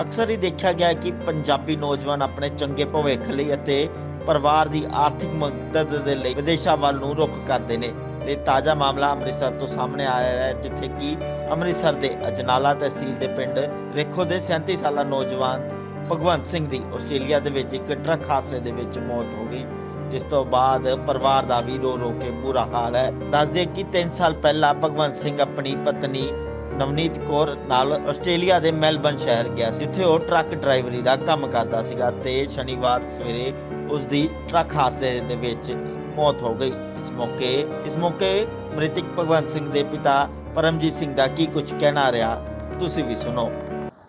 ਅਕਸਰ ਹੀ ਦੇਖਿਆ ਗਿਆ ਕਿ ਪੰਜਾਬੀ ਨੌਜਵਾਨ ਆਪਣੇ ਚੰਗੇ ਭਵਿੱਖ ਲਈ ਅਤੇ ਪਰਿਵਾਰ ਦੀ ਆਰਥਿਕ ਮਦਦ ਦੇ ਲਈ ਵਿਦੇਸ਼ਾਂ ਵੱਲ ਨੂੰ ਰੁਖ ਕਰਦੇ ਨੇ ਤੇ ਤਾਜ਼ਾ ਮਾਮਲਾ ਅੰਮ੍ਰਿਤਸਰ ਤੋਂ ਸਾਹਮਣੇ ਆਇਆ ਹੈ, ਜਿੱਥੇ ਕਿ ਅੰਮ੍ਰਿਤਸਰ ਦੇ ਅਜਨਾਲਾ ਤਹਿਸੀਲ ਦੇ ਪਿੰਡ ਰੇਖੋ ਦੇ 37 ਸਾਲਾ ਨੌਜਵਾਨ ਭਗਵੰਤ ਸਿੰਘ ਦੀ ਆਸਟ੍ਰੇਲੀਆ ਦੇ ਵਿੱਚ ਇੱਕ ਟਰੱਕ ਹਾਦਸੇ ਦੇ ਵਿੱਚ ਮੌਤ ਹੋ ਗਈ, ਜਿਸ ਤੋਂ ਬਾਅਦ ਪਰਿਵਾਰ ਦਾ ਵੀ ਰੋ ਰੋ ਕੇ ਬੁਰਾ ਹਾਲ ਹੈ। ਦੱਸਦੇ ਕਿ 3 ਸਾਲ ਪਹਿਲਾਂ ਭਗਵੰਤ ਸਿੰਘ ਆਪਣੀ ਪਤਨੀ ਨਵਨੀਤ ਕੌਰ ਨਾਲ ਆਸਟ੍ਰੇਲੀਆ ਦੇ ਮੈਲਬਨ ਸ਼ਹਿਰ ਗਿਆ ਸੀ। ਜਿੱਥੇ ਉਹ ਟਰੱਕ ਡਰਾਈਵਰੀ ਦਾ ਕੰਮ ਕਰਦਾ ਸੀਗਾ ਤੇ ਸ਼ਨੀਵਾਰ ਸਵੇਰੇ ਉਸ ਦੀ ਟਰੱਕ ਹਾਦਸੇ ਦੇ ਵਿੱਚ ਮੌਤ ਹੋ ਗਈ। ਇਸ ਮੌਕੇ ਇਸ ਮੌਕੇ ਮ੍ਰਿਤਕ ਭਗਵੰਤ ਸਿੰਘ ਦੇ ਪਿਤਾ ਪਰਮਜੀਤ ਸਿੰਘ ਦਾ ਕੀ ਕੁਝ ਕਹਿਣਾ ਰਿਹਾ, ਤੁਸੀਂ ਵੀ ਸੁਣੋ।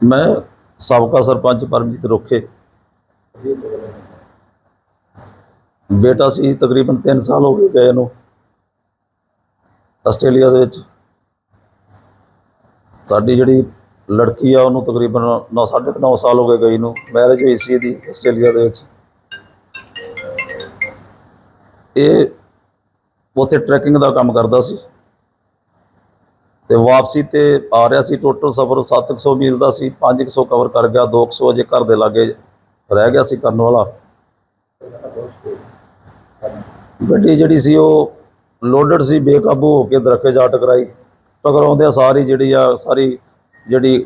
ਮੈਂ ਸਾਬਕਾ ਸਰਪੰਚ ਪਰਮਜੀਤ ਰੁੱਖੇ। ਬੇਟਾ ਸੀ ਤਕਰੀਬਨ 3 ਸਾਲ ਹੋ ਗਏ ਗਏ ਨੂੰ। ਆਸਟ੍ਰੇਲੀਆ ਦੇ ਵਿੱਚ ਸਾਡੀ ਜਿਹੜੀ ਲੜਕੀ ਆ, ਉਹਨੂੰ ਤਕਰੀਬਨ 9 9.5 ਸਾਲ ਹੋ ਗਏ ਗਈ ਨੂੰ। ਮੈਰਿਜ ਹੋਈ ਸੀ ਇਹਦੀ ਆਸਟ੍ਰੇਲੀਆ ਦੇ ਵਿੱਚ। ਇਹ ਉੱਥੇ ਟਰੈਕਿੰਗ ਦਾ ਕੰਮ ਕਰਦਾ ਸੀ। ਤੇ ਵਾਪਸੀ ਤੇ ਆ ਰਿਹਾ ਸੀ। ਟੋਟਲ ਸਫ਼ਰ 700 ਮੀਲ ਦਾ ਸੀ। 500 ਕਵਰ ਕਰ ਗਿਆ। 200 ਅਜੇ ਘਰ ਦੇ ਲਾਗੇ ਰਹਿ ਗਿਆ ਸੀ ਕਰਨ ਵਾਲਾ। ਗੱਡੀ ਜਿਹੜੀ ਸੀ, ਉਹ ਲੋਡਡ ਸੀ। ਬੇਕਾਬੂ ਹੋ ਕੇ ਦਰਖਤ ਜਾ ਟਕਰਾਈ ਟਕਰਾਉਂਦਿਆਂ ਸਾਰੀ ਜਿਹੜੀ ਆ, ਸਾਰੀ ਜਿਹੜੀ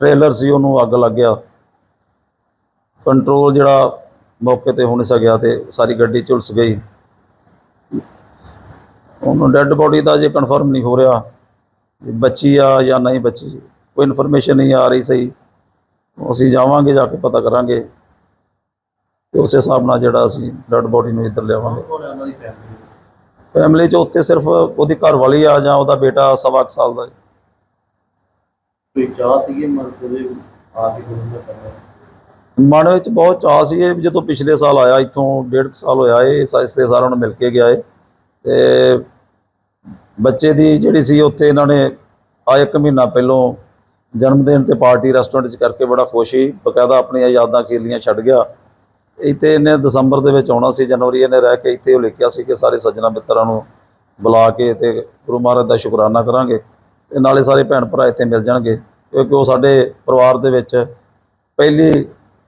ਟ੍ਰੇਲਰ ਸੀ, ਉਹਨੂੰ ਅੱਗ ਲੱਗ ਗਿਆ। ਕੰਟਰੋਲ ਜਿਹੜਾ ਮੌਕੇ ਤੇ ਹੋ ਨਹੀਂ ਸਕਿਆ ਤੇ ਸਾਰੀ ਗੱਡੀ ਝੁਲਸ ਗਈ। ਉਹਨੂੰ ਡੈੱਡ ਬੋਡੀ ਦਾ ਜੇ ਕਨਫਰਮ ਨਹੀਂ ਹੋ ਰਿਹਾ ਬੱਚੀ ਆ ਜਾਂ ਨਹੀਂ ਬੱਚੀ, ਕੋਈ ਇਨਫੋਰਮੇਸ਼ਨ ਨਹੀਂ ਆ ਰਹੀ ਸਹੀ। ਅਸੀਂ ਜਾਵਾਂਗੇ, ਜਾ ਕੇ ਪਤਾ ਕਰਾਂਗੇ। ਤੇ ਉਸੇ ਹਿਸਾਬ ਨਾਲ ਜਿਹੜਾ ਅਸੀਂ ਡੈੱਡ ਬੋਡੀ ਨੂੰ ਇੱਧਰ ਲਿਆਵਾਂਗੇ। ਫੈਮਿਲੀ ਚ ਉੱਥੇ ਸਿਰਫ ਉਹਦੀ ਘਰ ਵਾਲੀ ਆ ਜਾਂ ਉਹਦਾ ਬੇਟਾ ਸਵਾ ਕੁ ਸਾਲ ਦਾ ਹੈ। ਕੋਈ ਚਾਹ ਸੀਗੇ ਮਰਦ ਦੇ ਆ ਕੇ ਗੁਰੂ ਦਾ ਕਰਨਾ? ਮਨ ਵਿੱਚ ਬਹੁਤ ਚਾਅ ਸੀ ਇਹ ਵੀ ਜਦੋਂ ਪਿਛਲੇ ਸਾਲ ਆਇਆ ਇੱਥੋਂ ਡੇਢ ਕੁ ਸਾਲ ਹੋਇਆ ਇਹ ਸਾਇਸਤੇ ਸਾਰਿਆਂ ਨੂੰ ਮਿਲ ਕੇ ਗਿਆ ਏ। ਤੇ ਬੱਚੇ ਦੀ ਜਿਹੜੀ ਸੀ ਉੱਥੇ ਇਹਨਾਂ ਨੇ ਆ ਇੱਕ ਮਹੀਨਾ ਪਹਿਲੋਂ ਜਨਮ ਦਿਨ ਤੇ ਪਾਰਟੀ ਰੈਸਟੋਰੈਂਟ 'ਚ ਕਰਕੇ ਬੜਾ ਖੁਸ਼ ਸੀ। ਬਕਾਇਦਾ ਆਪਣੀਆਂ ਯਾਦਾਂ ਖੇਲੀਆਂ ਛੱਡ ਗਿਆ। ਇੱਥੇ ਇਹਨੇ ਦਸੰਬਰ ਦੇ ਵਿੱਚ ਆਉਣਾ ਸੀ, ਜਨਵਰੀ ਇਹਨੇ ਰਹਿ ਕੇ ਇੱਥੇ ਉਹ ਲਿਖਿਆ ਸੀ ਕਿ ਸਾਰੇ ਸੱਜਣਾ ਮਿੱਤਰਾਂ ਨੂੰ ਬੁਲਾ ਕੇ ਤੇ ਗੁਰੂ ਮਹਾਰਾਜ ਦਾ ਸ਼ੁਕਰਾਨਾ ਕਰਾਂਗੇ ਤੇ ਨਾਲੇ ਸਾਰੇ ਭੈਣ ਭਰਾ ਇੱਥੇ ਮਿਲ ਜਾਣਗੇ ਕਿਉਂਕਿ ਉਹ ਸਾਡੇ ਪਰਿਵਾਰ ਦੇ ਵਿੱਚ ਪਹਿਲੀ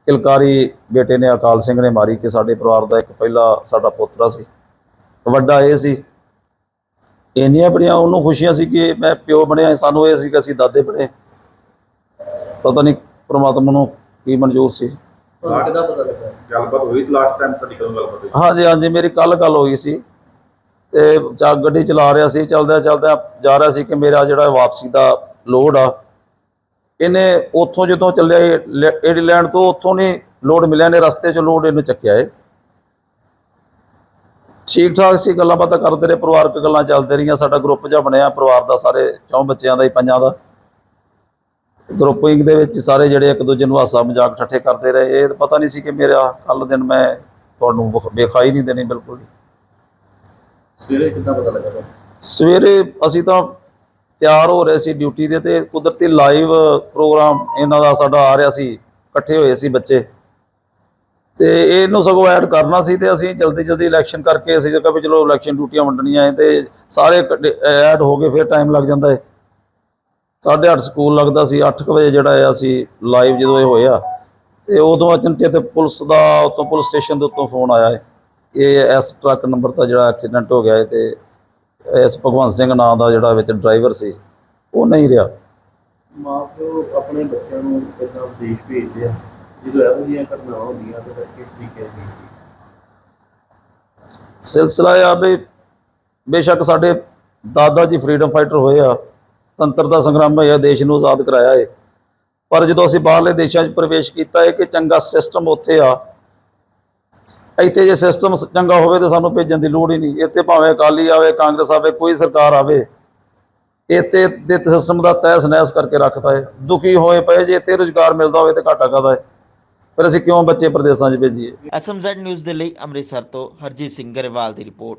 ਕਿਲਕਾਰੀ ਬੇਟੇ ਨੇ ਅਕਾਲ ਸਿੰਘ ਨੇ ਮਾਰੀ ਕਿ ਸਾਡੇ ਪਰਿਵਾਰ ਦਾ ਇੱਕ ਪਹਿਲਾ ਸਾਡਾ ਪੋਤਰਾ ਸੀ। ਵੱਡਾ ਇਹ ਸੀ। ਇੰਨੀਆਂ ਬੜੀਆਂ ਉਹਨੂੰ ਖੁਸ਼ੀਆਂ ਸੀ ਕਿ ਮੈਂ ਪਿਓ ਬਣਿਆ, ਸਾਨੂੰ ਇਹ ਸੀ ਕਿ ਅਸੀਂ ਦਾਦੇ ਬਣੇ। ਪਤਾ ਨਹੀਂ ਪ੍ਰਮਾਤਮਾ ਨੂੰ ਕੀ ਮਨਜ਼ੂਰ ਸੀ। ਤੁਹਾਨੂੰ ਪਤਾ ਗੱਲਬਾਤ ਹੋਈ ਲਾਸਟ ਟਾਈਮ ਤੁਹਾਡੀ ਕਦੋਂ ਗੱਲਬਾਤ ਹੋਈ? ਹਾਂਜੀ ਹਾਂਜੀ, ਮੇਰੀ ਕੱਲ ਗੱਲ ਹੋਈ ਸੀ। ਤੇ ਚਾ ਗੱਡੀ ਚਲਾ ਰਿਹਾ ਸੀ, ਚਲਦਿਆਂ ਚਲਦਿਆਂ ਜਾ ਰਿਹਾ ਸੀ ਕਿ ਮੇਰਾ ਜਿਹੜਾ ਵਾਪਸੀ ਦਾ ਲੋਡ ਆ, ਇਹਨੇ ਉੱਥੋਂ ਜਦੋਂ ਚੱਲਿਆ ਏਡੀਲੈਂਡ ਤੋਂ ਉੱਥੋਂ ਨਹੀਂ ਲੋਡ ਮਿਲਿਆ ਨੇ ਰਸਤੇ 'ਚ ਲੋਡ ਇਹਨੂੰ ਚੱਕਿਆ ਏ। ਠੀਕ ਠਾਕ ਸੀ, ਗੱਲਾਂ ਬਾਤਾਂ ਕਰਦੇ ਰਹੇ, ਪਰਿਵਾਰਕ ਗੱਲਾਂ ਚੱਲਦੇ ਰਹੀਆਂ, ਸਾਡਾ ਗਰੁੱਪ ਜਿਹਾ ਬਣਿਆ, ਪਰਿਵਾਰ ਦਾ ਸਾਰੇ ਚੌਂ ਬੱਚਿਆਂ ਦਾ ਹੀ, ਪੰਜਾਂ ਦਾ। ਗਰੁੱਪਿੰਗ ਦੇ ਵਿੱਚ ਸਾਰੇ ਜਿਹੜੇ ਇੱਕ ਦੂਜੇ ਨੂੰ ਹਾਸਾ ਮਜ਼ਾਕ ਠੱਠੇ ਕਰਦੇ ਰਹੇ ਇਹ ਤਾਂ ਪਤਾ ਨਹੀਂ ਸੀ ਕਿ ਮੇਰਾ ਕੱਲ ਦਿਨ ਮੈਂ ਤੁਹਾਨੂੰ ਵਿਖ- ਵਿਖਾਈ ਨਹੀਂ ਦੇਣੀ ਬਿਲਕੁਲ। ਸਵੇਰੇ ਕਿੱਦਾਂ ਪਤਾ ਲੱਗਾ? ਸਵੇਰੇ ਅਸੀਂ ਤਾਂ ਤਿਆਰ ਹੋ ਰਹੇ ਸੀ ਡਿਊਟੀ ਦੇ ਤੇ ਕੁਦਰਤੀ ਲਾਈਵ ਪ੍ਰੋਗਰਾਮ ਇਹਨਾਂ ਦਾ ਸਾਡਾ ਆ ਰਿਹਾ ਸੀ ਇਕੱਠੇ ਹੋਏ ਸੀ ਬੱਚੇ ਤੇ ਇਹਨੂੰ ਸਗੋਂ ਐਡ ਕਰਨਾ ਸੀ ਤੇ ਅਸੀਂ ਜਲਦੀ ਜਲਦੀ ਇਲੈਕਸ਼ਨ ਕਰਕੇ ਅਸੀਂ ਕਿਹਾ ਵੀ ਚਲੋ ਇਲੈਕਸ਼ਨ ਡਿਊਟੀਆਂ ਵੰਡਣੀਆਂ ਹੈ ਤੇ ਸਾਰੇ ਐਡ ਹੋ ਗਏ ਫਿਰ ਟਾਈਮ ਲੱਗ ਜਾਂਦਾ ਹੈ 8:30 ਸਕੂਲ ਲੱਗਦਾ ਸੀ 8 ਵਜੇ ਜਿਹੜਾ ਆ ਅਸੀਂ ਲਾਈਵ ਜਦੋਂ ਇਹ ਹੋਇਆ ਤੇ ਉਦੋਂ ਅਚਨਚੇਤ ਪੁਲਿਸ ਦਾ ਉਤੋਂ ਪੁਲਿਸ ਸਟੇਸ਼ਨ ਦੇ ਉੱਤੋਂ ਫੋਨ ਆਇਆ ਹੈ ਇਹ ਇਸ ਟਰੱਕ ਨੰਬਰ ਦਾ ਜਿਹੜਾ ਐਕਸੀਡੈਂਟ ਹੋ ਗਿਆ ਹੈ ਤੇ ਇਸ ਭਗਵੰਤ ਸਿੰਘ ਨਾਂ ਦਾ ਜਿਹੜਾ ਵਿੱਚ ਡਰਾਈਵਰ ਸੀ ਉਹ ਨਹੀਂ ਰਿਹਾ। ਮਾਂ ਪਿਓ ਆਪਣੇ ਬੱਚਿਆਂ ਨੂੰ ਕਿੱਦਾਂ ਵਿਦੇਸ਼ ਭੇਜਦੇ ਆ? ਜਦੋਂ ਇਹੋ ਜਿਹੀਆਂ ਘਟਨਾਵਾਂ ਹੁੰਦੀਆਂ ਤਾਂ ਕਿਸ ਤਰੀਕੇ ਦੀ ਸਿਲਸਿਲਾ ਆ ਵੀ ਬੇਸ਼ੱਕ ਸਾਡੇ ਦਾਦਾ ਜੀ ਫਰੀडम ਫਾਈਟਰ ਹੋਏ ਆ ਸੁਤੰਤਰਤਾ ਸੰਗਰਾਮ ਹੋਇਆ, ਦੇਸ਼ ਨੂੰ ਆਜ਼ਾਦ ਕਰਾਇਆ ਹੈ ਪਰ ਜਦੋਂ ਅਸੀਂ ਬਾਹਰਲੇ ਦੇਸ਼ਾਂ 'ਚ ਪ੍ਰਵੇਸ਼ ਕੀਤਾ ਹੈ ਕਿ ਚੰਗਾ ਸਿਸਟਮ ਉੱਥੇ ਆ, ਇੱਥੇ ਜੇ ਸਿਸਟਮ ਚੰਗਾ ਹੋਵੇ ਤਾਂ ਸਾਨੂੰ ਭੇਜਣ ਦੀ ਲੋੜ ਹੀ ਨਹੀਂ। ਇੱਥੇ ਭਾਵੇਂ ਅਕਾਲੀ ਆਵੇ, ਕਾਂਗਰਸ ਆਵੇ, ਕੋਈ ਸਰਕਾਰ ਆਵੇ, ਇੱਥੇ ਦੇ ਸਿਸਟਮ ਦਾ ਤਹਿਸ ਨਹਿਸ ਕਰਕੇ ਰੱਖਦਾ ਹੈ ਦੁਖੀ ਹੋਏ ਪਏ, ਜੇ ਇੱਥੇ ਰੁਜ਼ਗਾਰ ਮਿਲਦਾ ਹੋਵੇ ਤੇ ਘਾਟਾ ਕਾਹਦਾ ਹੈ ਫਿਰ ਅਸੀਂ ਕਿਉਂ ਬੱਚੇ ਪ੍ਰਦੇਸ਼ਾਂ 'ਚ ਭੇਜੀਏ? ਐਸਐਮਜ਼ੈਡ ਨਿਊਜ਼ ਦੇ ਲਈ ਅੰਮ੍ਰਿਤਸਰ ਤੋਂ ਹਰਜੀਤ ਸਿੰਘ ਗਰੇਵਾਲ ਦੀ ਰਿਪੋਰਟ।